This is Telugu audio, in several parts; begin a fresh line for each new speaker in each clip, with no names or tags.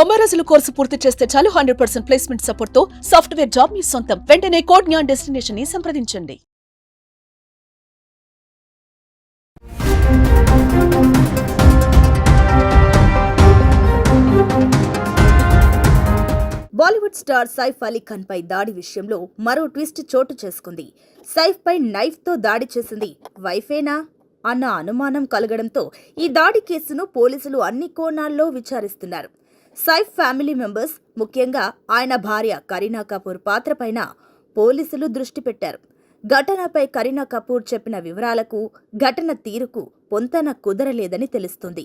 తొంభై రోజుల కోర్సు పూర్తి చేస్తే చాలు హండ్రెడ్ పర్సెంట్ ప్లేస్మెంట్ సపోర్ట్తో సాఫ్ట్వేర్ జాబ్ మీ సొంతం. వెంటనే కోడ్ జ్ఞాన్ డెస్టినేషన్ని సంప్రదించండి.
బాలీవుడ్ స్టార్ సైఫ్ అలీ ఖాన్ పై దాడి విషయంలో మరో ట్విస్ట్ చోటు చేసుకుంది. సైఫ్ పై నైఫ్తో దాడి చేసింది వైఫేనా? అన్న అనుమానం కలగడంతో ఈ దాడి కేసును పోలీసులు అన్ని కోణాల్లో విచారిస్తున్నారు. సైఫ్ ఫ్యామిలీ మెంబర్స్ ముఖ్యంగా ఆయన భార్య కరీనా కపూర్ పాత్రపైన పోలీసులు దృష్టి పెట్టారు. ఘటనపై కరీనా కపూర్ చెప్పిన వివరాలకు ఘటన తీరుకు పొంతన కుదరలేదని తెలుస్తుంది.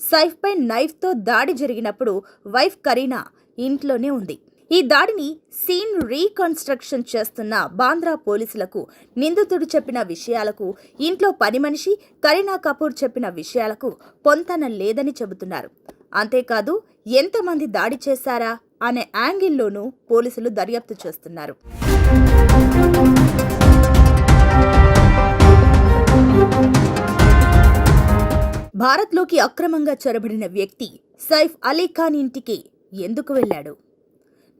సైఫ్పై నైఫ్తో దాడి జరిగినప్పుడు వైఫ్ కరీనా ఇంట్లోనే ఉంది. ఈ దాడిని సీన్ రీకన్స్ట్రక్షన్ చేస్తున్న బాంద్రా పోలీసులకు నిందితుడు చెప్పిన విషయాలకు ఇంట్లో పని మనిషి కరీనా కపూర్ చెప్పిన విషయాలకు పొంతన లేదని చెబుతున్నారు. అంతేకాదు ఎంతమంది దాడి చేశారా అనే యాంగిల్లోనూ పోలీసులు దర్యాప్తు చేస్తున్నారు. భారత్లోకి అక్రమంగా చొరబడిన వ్యక్తి సైఫ్ అలీ ఖాన్ ఇంటికి ఎందుకు వెళ్ళాడు?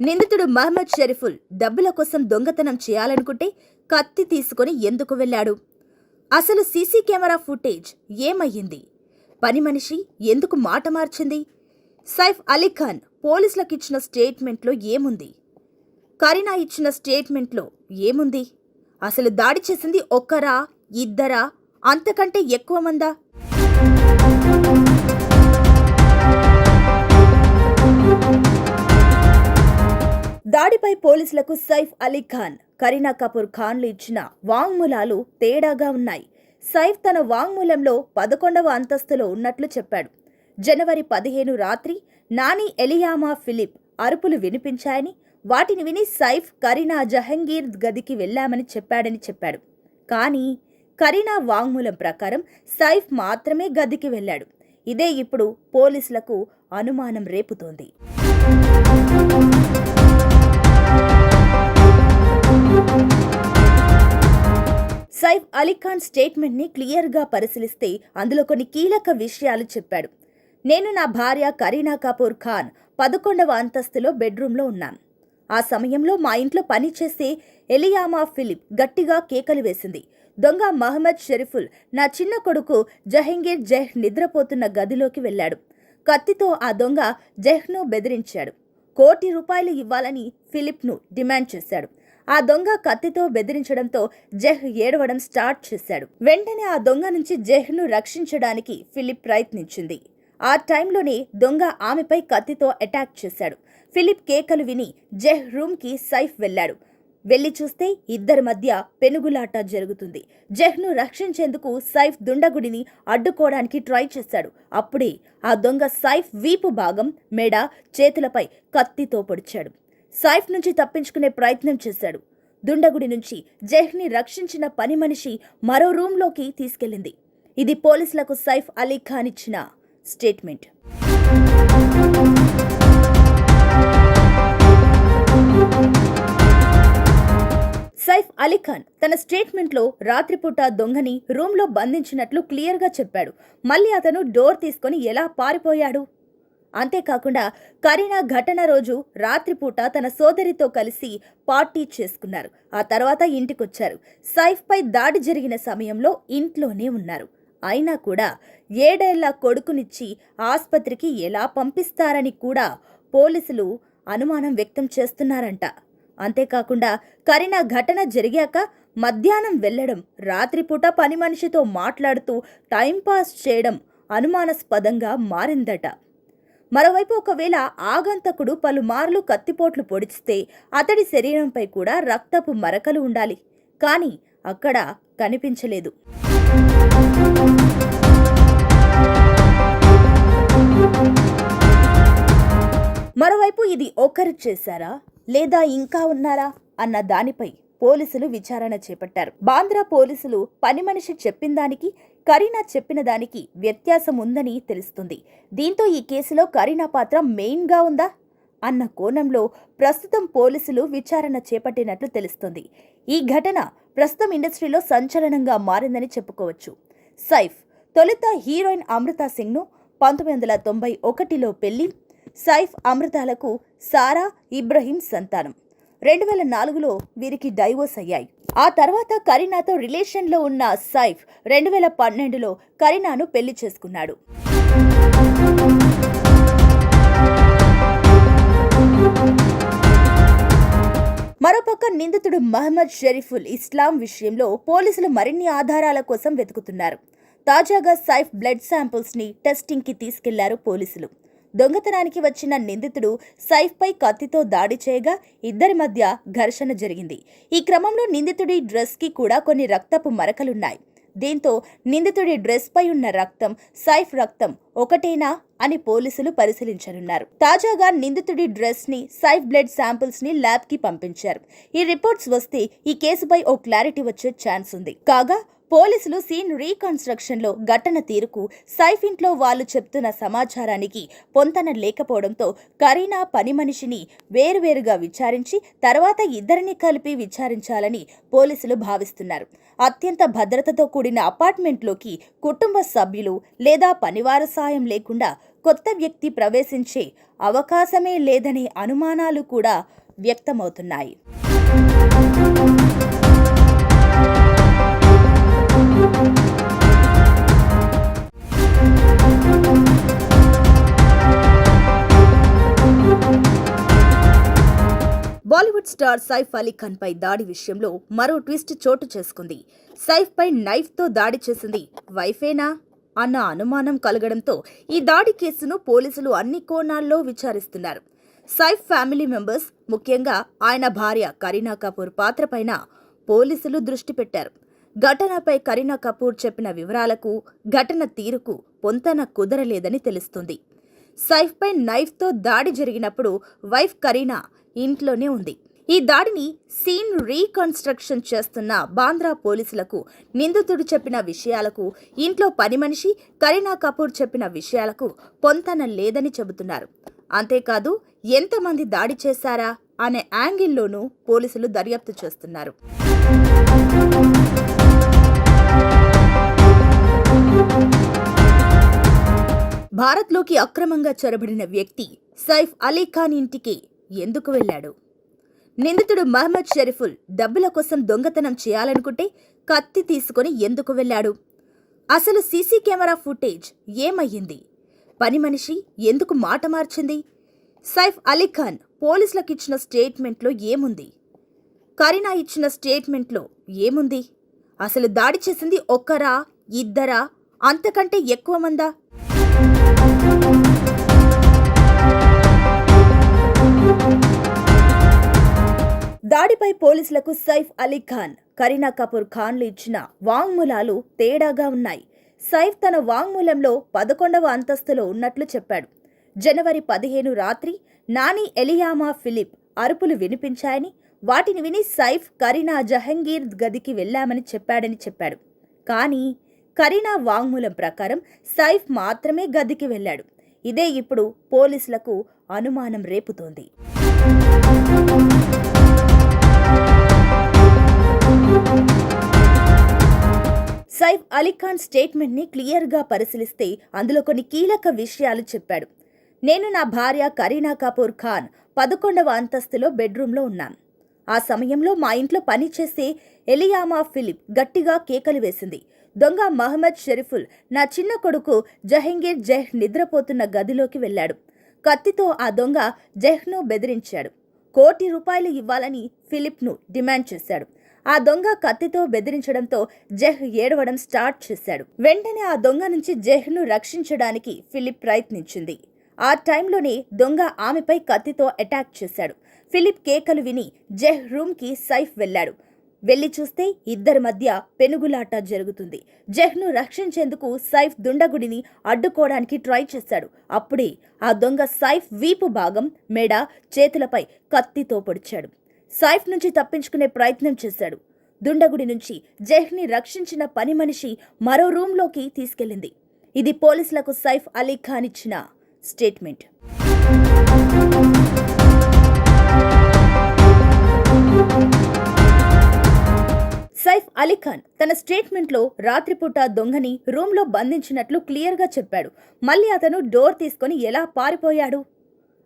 నిందితుడు మహమ్మద్ షరీఫుల్ డబ్బుల కోసం దొంగతనం చేయాలనుకుంటే కత్తి తీసుకొని ఎందుకు వెళ్ళాడు? అసలు సీసీ కెమెరా ఫుటేజ్ ఏమయ్యింది? పని మనిషి ఎందుకు మాట మార్చింది? సైఫ్ అలీఖాన్ పోలీసులకు ఇచ్చిన స్టేట్మెంట్లో ఏముంది? కరీనా ఇచ్చిన స్టేట్మెంట్లో ఏముంది? అసలు దాడి చేసింది ఒక్కరా ఇద్దరా? అంతకంటే ఎక్కువ మందా? దాడిపై పోలీసులకు సైఫ్ అలీ ఖాన్ కరీనా కపూర్ ఖాన్లు ఇచ్చిన వాంగ్మూలాలు తేడాగా ఉన్నాయి. సైఫ్ తన వాంగ్మూలంలో పదకొండవ అంతస్తులో ఉన్నట్లు చెప్పాడు. జనవరి పదిహేను రాత్రి నాని ఎలియామా ఫిలిప్ అరుపులు వినిపించాయని వాటిని విని సైఫ్ కరీనా జహంగీర్ గదికి వెళ్ళామని చెప్పాడని చెప్పాడు. కానీ కరీనా వాంగ్మూలం ప్రకారం సైఫ్ మాత్రమే గదికి వెళ్ళాడు. ఇదే ఇప్పుడు పోలీసులకు అనుమానం రేపుతోంది. సైఫ్ అలీఖాన్ స్టేట్మెంట్ని క్లియర్గా పరిశీలిస్తే అందులో కొన్ని కీలక విషయాలు చెప్పాడు. నేను నా భార్య కరీనా కపూర్ ఖాన్ పదకొండవ అంతస్తులో బెడ్రూమ్లో ఉన్నాను ఆ సమయంలో మా ఇంట్లో పనిచేసే ఎలియామా ఫిలిప్ గట్టిగా కేకలు వేసింది. దొంగ మహమ్మద్ షరీఫుల్ నా చిన్న కొడుకు జహంగీర్ జహ్ నిద్రపోతున్న గదిలోకి వెళ్ళాడు. కత్తితో ఆ దొంగ జెహ్ను బెదిరించాడు. కోటి రూపాయలు ఇవ్వాలని ఫిలిప్ను డిమాండ్ చేశాడు. ఆ దొంగ కత్తితో బెదిరించడంతో జెహ్ ఏడవడం స్టార్ట్ చేశాడు. వెంటనే ఆ దొంగ నుంచి జెహ్ను రక్షించడానికి ఫిలిప్ ప్రయత్నించింది. ఆ టైంలోనే దొంగ ఆమెపై కత్తితో అటాక్ చేశాడు. ఫిలిప్ కేకలు విని జెహ్ రూమ్కి సైఫ్ వెళ్ళాడు. వెళ్ళి చూస్తే ఇద్దరి మధ్య పెనుగులాట జరుగుతుంది. జెహ్ను రక్షించేందుకు సైఫ్ దుండగుడిని అడ్డుకోవడానికి ట్రై చేశాడు. అప్పుడే ఆ దొంగ సైఫ్ వీపు భాగం మెడ చేతులపై కత్తితో పొడిచాడు. సైఫ్ నుంచి తప్పించుకునే ప్రయత్నం చేశాడు. దుండగుడి నుంచి జెహ్ని రక్షించిన పని మనిషి మరో రూంలోకి తీసుకెళ్ళింది ఇది పోలీసులకు సైఫ్ అలీ ఖాన్ ఇచ్చిన స్టేట్మెంట్. సైఫ్ అలీఖాన్ తన స్టేట్మెంట్లో రాత్రిపూట దొంగని రూమ్లో బంధించినట్లు క్లియర్గా చెప్పాడు. మళ్ళీ అతను డోర్ తీసుకొని ఎలా పారిపోయాడు? అంతేకాకుండా కరీనా ఘటన రోజు రాత్రిపూట తన సోదరితో కలిసి పార్టీ చేసుకున్నారు. ఆ తర్వాత ఇంటికొచ్చారు. సైఫ్పై దాడి జరిగిన సమయంలో ఇంట్లోనే ఉన్నారు. అయినా కూడా ఏడేళ్ళ కొడుకునిచ్చి ఆస్పత్రికి ఎలా పంపిస్తారని కూడా పోలీసులు అనుమానం వ్యక్తం చేస్తున్నారంట. అంతేకాకుండా కరీనా ఘటన జరిగాక మధ్యాహ్నం వెళ్ళడం రాత్రిపూట పని మనిషితో మాట్లాడుతూ టైంపాస్ చేయడం అనుమానాస్పదంగా మారిందట. మరోవైపు ఒకవేళ ఆగంతకుడు పలుమార్లు కత్తిపోట్లు పొడిచితే అతడి శరీరంపై కూడా రక్తపు మరకలు ఉండాలి. కానీ అక్కడ కనిపించలేదు. మరోవైపు ఇది ఒకరు చేశారా? లేదా ఇంకా ఉన్నారా? అన్న దానిపై పోలీసులు విచారణ చేపట్టారు. బాంద్రా పోలీసులు పని మనిషి చెప్పిన దానికి కరీనా చెప్పిన దానికి వ్యత్యాసం ఉందని తెలుస్తుంది. దీంతో ఈ కేసులో కరీనా పాత్ర మెయిన్గా ఉందా? అన్న కోణంలో ప్రస్తుతం పోలీసులు విచారణ చేపట్టినట్లు తెలుస్తుంది. ఈ ఘటన ప్రస్తుతం ఇండస్ట్రీలో సంచలనంగా మారిందని చెప్పుకోవచ్చు. సైఫ్ తొలుత హీరోయిన్ అమృతా సింగ్ను పంతొమ్మిది వందల తొంభై ఒకటిలో పెళ్ళి సైఫ్ అమృతాలకు సారా ఇబ్రహీం సంతానం. రెండు వేల నాలుగులో వీరికి డైవోర్స్ అయ్యాయి. ఆ తర్వాత కరీనాతో రిలేషన్లో ఉన్న సైఫ్ రెండు వేల పన్నెండులో కరీనాను పెళ్ళి చేసుకున్నాడు. మరోపక్క నిందితుడు మహమ్మద్ షరీఫుల్ ఇస్లాం విషయంలో పోలీసులు మరిన్ని ఆధారాల కోసం వెతుకుతున్నారు. తాజాగా సైఫ్ బ్లడ్ శాంపిల్స్ని టెస్టింగ్ తీసుకెళ్ళారు పోలీసులు. దొంగతనానికి వచ్చిన నిందితుడు సైఫ్పై కత్తితో దాడి చేయగా ఇద్దరి మధ్య ఘర్షణ జరిగింది. ఈ క్రమంలో నిందితుడి డ్రెస్కి కూడా కొన్ని రక్తపు మరకలున్నాయి. దీంతో నిందితుడి డ్రెస్పై ఉన్న రక్తం సైఫ్ రక్తం ఒకటేనా అని పోలీసులు పరిశీలించనున్నారు. తాజాగా నిందితుడి డ్రెస్ని సైఫ్ బ్లడ్ శాంపిల్స్ని ల్యాబ్కి పంపించారు. ఈ రిపోర్ట్స్ వస్తే ఈ కేసుపై ఓ క్లారిటీ వచ్చే ఛాన్స్ ఉంది. కాగా పోలీసులు సీన్ రీకన్స్ట్రక్షన్లో ఘటన తీరుకు సైఫ్ ఇంట్లో వాళ్ళు చెప్తున్న సమాచారానికి పొంతన లేకపోవడంతో కరీనా పని మనిషిని వేరువేరుగా విచారించి తర్వాత ఇద్దరిని కలిపి విచారించాలని పోలీసులు భావిస్తున్నారు. అత్యంత భద్రతతో కూడిన అపార్ట్మెంట్లోకి కుటుంబ సభ్యులు లేదా పనివారు సాయం లేకుండా కొత్త వ్యక్తి ప్రవేశించే అవకాశమే లేదనే అనుమానాలు కూడా వ్యక్తమవుతున్నాయి. బాలీవుడ్ స్టార్ సైఫ్ అలీ ఖాన్ పై దాడి విషయంలో మరో ట్విస్ట్ చోటు చేసుకుంది. సైఫ్ పై నైఫ్తో దాడి చేసింది వైఫేనా? అన్న అనుమానం కలగడంతో ఈ దాడి కేసును పోలీసులు అన్ని కోణాల్లో విచారిస్తున్నారు. సైఫ్ ఫ్యామిలీ మెంబర్స్ ముఖ్యంగా ఆయన భార్య కరీనా కపూర్ పాత్రపైన పోలీసులు దృష్టి పెట్టారు. ఘటనపై కరీనా కపూర్ చెప్పిన వివరాలకు ఘటన తీరుకు పొంతన కుదరలేదని తెలుస్తుంది. సైఫ్పై నైఫ్తో దాడి జరిగినప్పుడు వైఫ్ కరీనా ఇంట్లోనే ఉంది. ఈ దాడిని సీన్ రీకన్స్ట్రక్షన్ చేస్తున్న బాంద్రా పోలీసులకు నిందితుడు చెప్పిన విషయాలకు ఇంట్లో పని మనిషి కరీనా కపూర్ చెప్పిన విషయాలకు పొంతన లేదని చెబుతున్నారు. అంతేకాదు ఎంతమంది దాడి చేశారా అనే యాంగిల్లోనూ పోలీసులు దర్యాప్తు చేస్తున్నారు. భారత్లోకి అక్రమంగా చొరబడిన వ్యక్తి సైఫ్ అలీ ఖాన్ ఇంటికి ఎందుకు వెళ్ళాడు? నిందితుడు మహమ్మద్ షరీఫుల్ డబ్బుల కోసం దొంగతనం చేయాలనుకుంటే కత్తి తీసుకుని ఎందుకు వెళ్ళాడు? అసలు సీసీ కెమెరా ఫుటేజ్ ఏమయ్యింది? పని మనిషి ఎందుకు మాట మార్చింది? సైఫ్ అలీ ఖాన్ పోలీసులకు ఇచ్చిన స్టేట్మెంట్లో ఏముంది? కరీనా ఇచ్చిన స్టేట్మెంట్లో ఏముంది? అసలు దాడి చేసింది ఒక్కరా ఇద్దరా? అంతకంటే ఎక్కువ మందా? దాడిపై పోలీసులకు సైఫ్ అలీ ఖాన్ కరీనా కపూర్ ఖాన్లు ఇచ్చిన వాంగ్మూలాలు తేడాగా ఉన్నాయి. సైఫ్ తన వాంగ్మూలంలో పదకొండవ అంతస్తులో ఉన్నట్లు చెప్పాడు. జనవరి పదిహేను రాత్రి నాని ఎలియామా ఫిలిప్ అరుపులు వినిపించాయని వాటిని విని సైఫ్ కరీనా జహంగీర్ గదికి వెళ్ళామని చెప్పాడని చెప్పాడు. కానీ కరీనా వాంగ్మూలం ప్రకారం సైఫ్ మాత్రమే గదికి వెళ్ళాడు. ఇదే ఇప్పుడు పోలీసులకు అనుమానం రేపుతోంది. సైఫ్ అలీఖాన్ స్టేట్మెంట్ని క్లియర్గా క్లియర్గా పరిశీలిస్తే అందులో కొన్ని కీలక విషయాలు చెప్పాడు. నేను నా భార్య కరీనా కపూర్ ఖాన్ పదకొండవ అంతస్తులో బెడ్రూమ్లో ఉన్నాను ఆ సమయంలో మా ఇంట్లో పనిచేసే ఎలియామా ఫిలిప్ గట్టిగా కేకలు వేసింది. దొంగ మహమ్మద్ షరీఫుల్ నా చిన్న కొడుకు జహంగీర్ జెహ్ నిద్రపోతున్న గదిలోకి వెళ్ళాడు. కత్తితో ఆ దొంగ జెహ్ను బెదిరించాడు. కోటి రూపాయలు ఇవ్వాలని ఫిలిప్ను డిమాండ్ చేశాడు. ఆ దొంగ కత్తితో బెదిరించడంతో జెహ్ ఏడవడం స్టార్ట్ చేశాడు. వెంటనే ఆ దొంగ నుంచి జెహ్ను రక్షించడానికి ఫిలిప్ ప్రయత్నించింది. ఆ టైంలోనే దొంగ ఆమెపై కత్తితో అటాక్ చేశాడు. ఫిలిప్ కేకలు విని జెహ్ రూమ్కి సైఫ్ వెళ్ళాడు. వెళ్ళి చూస్తే ఇద్దరి మధ్య పెనుగులాట జరుగుతుంది. జెహ్ను రక్షించేందుకు సైఫ్ దుండగుడిని అడ్డుకోవడానికి ట్రై చేశాడు. అప్పుడే ఆ దొంగ సైఫ్ వీపు భాగం మెడ చేతులపై కత్తితో పొడిచాడు. సైఫ్ నుంచి తప్పించుకునే ప్రయత్నం చేశాడు. దుండగుడి నుంచి జెహ్ని రక్షించిన పని మనిషి మరో రూంలోకి తీసుకెళ్ళింది ఇది పోలీసులకు సైఫ్ అలీ ఖాన్ ఇచ్చిన స్టేట్మెంట్. సైఫ్ అలీఖాన్ తన స్టేట్మెంట్లో రాత్రిపూట దొంగని రూమ్లో బంధించినట్లు క్లియర్గా చెప్పాడు. మళ్ళీ అతను డోర్ తీసుకొని ఎలా పారిపోయాడు?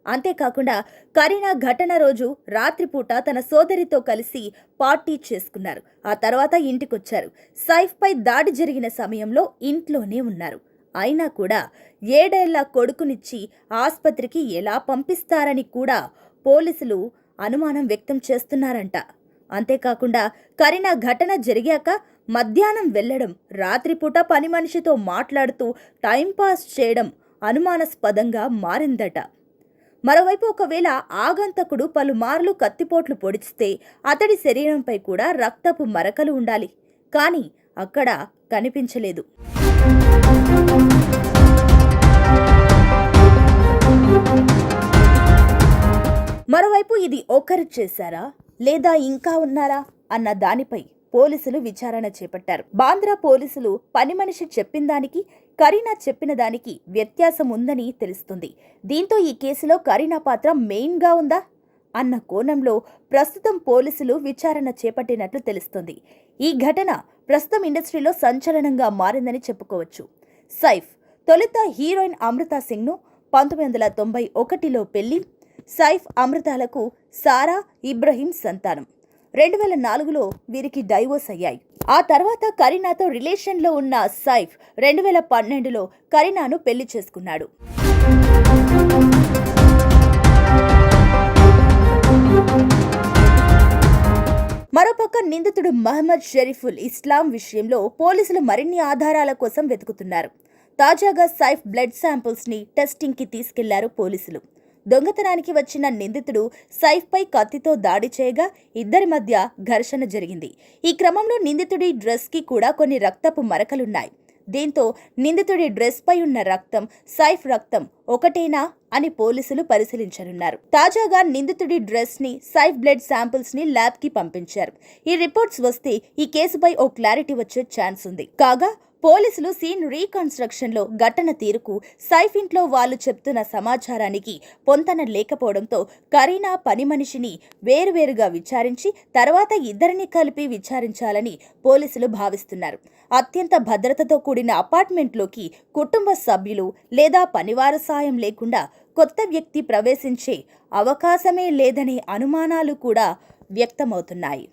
అంతేకాకుండా కరీనా ఘటన రోజు రాత్రిపూట తన సోదరితో కలిసి పార్టీ చేసుకున్నారు. ఆ తర్వాత ఇంటికొచ్చారు. సైఫ్పై దాడి జరిగిన సమయంలో ఇంట్లోనే ఉన్నారు. అయినా కూడా ఏడేళ్ళ కొడుకునిచ్చి ఆసుపత్రికి ఎలా పంపిస్తారని కూడా పోలీసులు అనుమానం వ్యక్తం చేస్తున్నారంట. అంతేకాకుండా కరీనా ఘటన జరిగాక మధ్యాహ్నం వెళ్ళడం రాత్రిపూట పని మనిషితో మాట్లాడుతూ టైంపాస్ చేయడం అనుమానాస్పదంగా మారిందట. మరోవైపు ఒకవేళ ఆగంతకుడు పలుమార్లు కత్తిపోట్లు పొడిచితే అతడి శరీరంపై కూడా రక్తపు మరకలు ఉండాలి. కానీ అక్కడ కనిపించలేదు. మరోవైపు ఇది ఒకరు చేశారా? లేదా ఇంకా ఉన్నారా? అన్న దానిపై పోలీసులు విచారణ చేపట్టారు. బాంద్రా పోలీసులు పని మనిషి చెప్పిన దానికి కరీనా చెప్పిన దానికి వ్యత్యాసం ఉందని తెలుస్తుంది. దీంతో ఈ కేసులో కరీనా పాత్ర మెయిన్గా ఉందా? అన్న కోణంలో ప్రస్తుతం పోలీసులు విచారణ చేపట్టినట్లు తెలుస్తుంది. ఈ ఘటన ప్రస్తుతం ఇండస్ట్రీలో సంచలనంగా మారిందని చెప్పుకోవచ్చు. సైఫ్ తొలుత హీరోయిన్ అమృతా సింగ్ను పంతొమ్మిది వందల తొంభై ఒకటిలో పెళ్ళి సైఫ్ అమృతాలకు సారా ఇబ్రహీం సంతానం. రెండు వేల నాలుగులో వీరికి డైవోర్స్ అయ్యాయి. ఆ తర్వాత కరీనాతో రిలేషన్లో ఉన్న సైఫ్ రెండు వేల పన్నెండులో కరీనాను పెళ్ళి చేసుకున్నాడు. మరోపక్క నిందితుడు మహమ్మద్ షరీఫుల్ ఇస్లాం విషయంలో పోలీసులు మరిన్ని ఆధారాల కోసం వెతుకుతున్నారు. తాజాగా సైఫ్ బ్లడ్ శాంపిల్స్ని టెస్టింగ్కి తీసుకెళ్ళారు పోలీసులు. దొంగతనానికి వచ్చిన నిందితుడు సైఫ్పై కత్తితో దాడి చేయగా ఇద్దరి మధ్య ఘర్షణ జరిగింది. ఈ క్రమంలో నిందితుడి డ్రెస్కి కూడా కొన్ని రక్తపు మరకలున్నాయి. దీంతో నిందితుడి డ్రెస్పై ఉన్న రక్తం సైఫ్ రక్తం ఒకటేనా అని పోలీసులు పరిశీలించనున్నారు. తాజాగా నిందితుడి డ్రెస్ని సైఫ్ బ్లడ్ శాంపిల్స్ని ల్యాబ్కి పంపించారు. ఈ రిపోర్ట్స్ వస్తే ఈ కేసుపై ఓ క్లారిటీ వచ్చే ఛాన్స్ ఉంది. కాగా పోలీసులు సీన్ రీకన్స్ట్రక్షన్లో ఘటన తీరుకు సైఫ్ ఇంట్లో వాళ్ళు చెప్తున్న సమాచారానికి పొంతన లేకపోవడంతో కరీనా పని మనిషిని వేరువేరుగా విచారించి తర్వాత ఇద్దరిని కలిపి విచారించాలని పోలీసులు భావిస్తున్నారు. అత్యంత భద్రతతో కూడిన అపార్ట్మెంట్లోకి కుటుంబ సభ్యులు లేదా పనివారు సాయం లేకుండా కొత్త వ్యక్తి ప్రవేశించే అవకాశమే లేదనే అనుమానాలు కూడా వ్యక్తమవుతున్నాయి.